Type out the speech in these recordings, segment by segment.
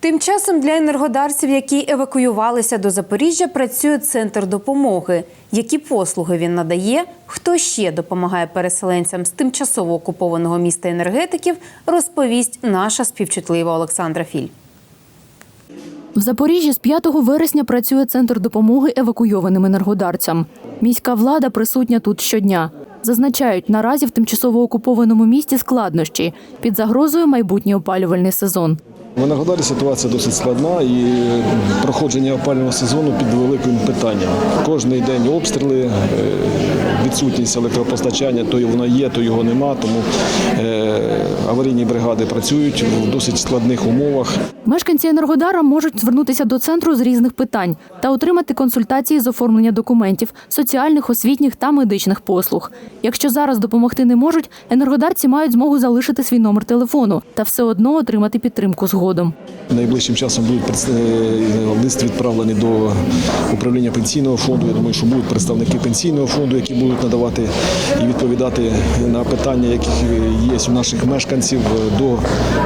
Тим часом для енергодарців, які евакуювалися до Запоріжжя, працює центр допомоги. Які послуги він надає? Хто ще допомагає переселенцям з тимчасово окупованого міста енергетиків? Розповість наша співчутлива Олександра Філь. В Запоріжжі з 5 вересня працює центр допомоги евакуйованим енергодарцям. Міська влада присутня тут щодня. Зазначають, наразі в тимчасово окупованому місті складнощі під загрозою майбутній опалювальний сезон. В Енергодарі ситуація досить складна і проходження опального сезону під великим питанням. Кожний день обстріли, е, відсутність електропостачання, то воно є, то його нема. Тому е, аварійні бригади працюють в досить складних умовах. Мешканці Енергодара можуть звернутися до центру з різних питань та отримати консультації з оформлення документів, соціальних, освітніх та медичних послуг. Якщо зараз допомогти не можуть, енергодарці мають змогу залишити свій номер телефону та все одно отримати підтримку згодом. Найближчим часом будуть е, лист відправлені до управління пенсійного фонду. Я думаю, що будуть представники пенсійного фонду, які будуть надавати і відповідати на питання, які є у наших мешканців е, до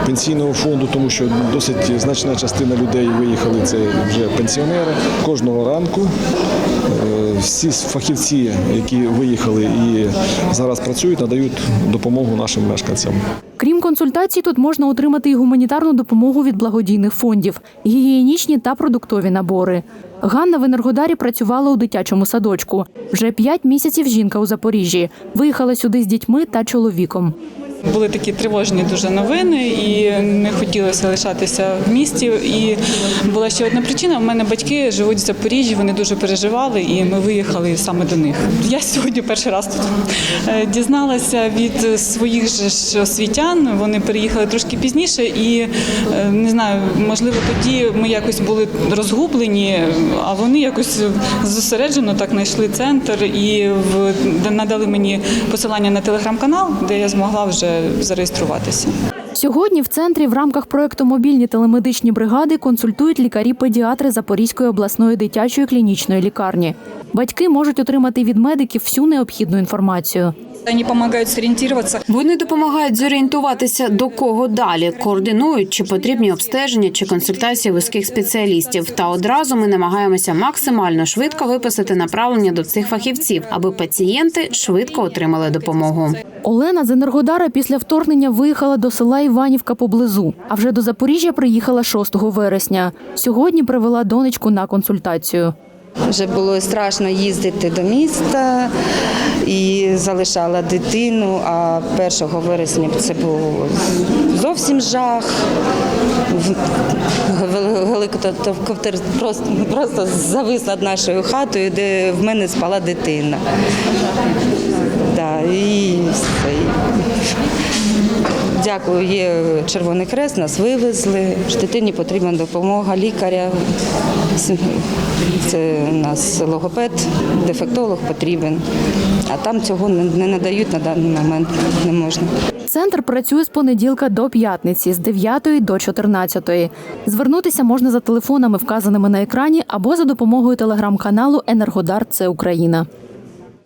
пенсійного фонду, тому що досить значна частина людей виїхали. Це вже пенсіонери. Кожного ранку е, всі фахівці, які виїхали і зараз працюють, надають допомогу нашим мешканцям. Крім консультацій, тут можна отримати і гуманітарну допомогу від благодійних фондів, гігієнічні та продуктові набори. Ганна в Енергодарі працювала у дитячому садочку. Вже п'ять місяців жінка у Запоріжжі. Виїхала сюди з дітьми та чоловіком. Були такі тривожні дуже новини, і не хотілося лишатися в місті. І була ще одна причина. У мене батьки живуть в Запоріжжі, вони дуже переживали, і ми виїхали саме до них. Я сьогодні перший раз тут е, дізналася від своїх ж освітян. Вони переїхали трошки пізніше, і е, не знаю, можливо, тоді ми якось були розгублені, а вони якось зосереджено так знайшли центр і надали мені посилання на телеграм-канал, де я змогла вже зареєструватися. Сьогодні в центрі в рамках проекту Мобільні телемедичні бригади консультують лікарі-педіатри Запорізької обласної дитячої клінічної лікарні. Батьки можуть отримати від медиків всю необхідну інформацію. Они помогают сориентироваться. Вони допомагають зорієнтуватися до кого далі, координують чи потрібні обстеження чи консультації вузьких спеціалістів. Та одразу ми намагаємося максимально швидко виписати направлення до цих фахівців, аби пацієнти швидко отримали допомогу. Олена з Енергодара після вторгнення виїхала до села Іванівка поблизу, а вже до Запоріжжя приїхала 6 вересня. Сьогодні привела донечку на консультацію. Вже було страшно їздити до міста і залишала дитину. А 1 вересня це був зовсім жах. В- гел- просто, просто завис над нашою хатою, де в мене спала дитина. Да, і все. Дякую, є Червоний Хрест, нас вивезли. Дитині потрібна допомога лікаря. Це у нас логопед, дефектолог потрібен. А там цього не надають на даний момент, не можна. Центр працює з понеділка до п'ятниці з 9 до 14. Звернутися можна за телефонами, вказаними на екрані, або за допомогою телеграм-каналу Енергодар Це Україна.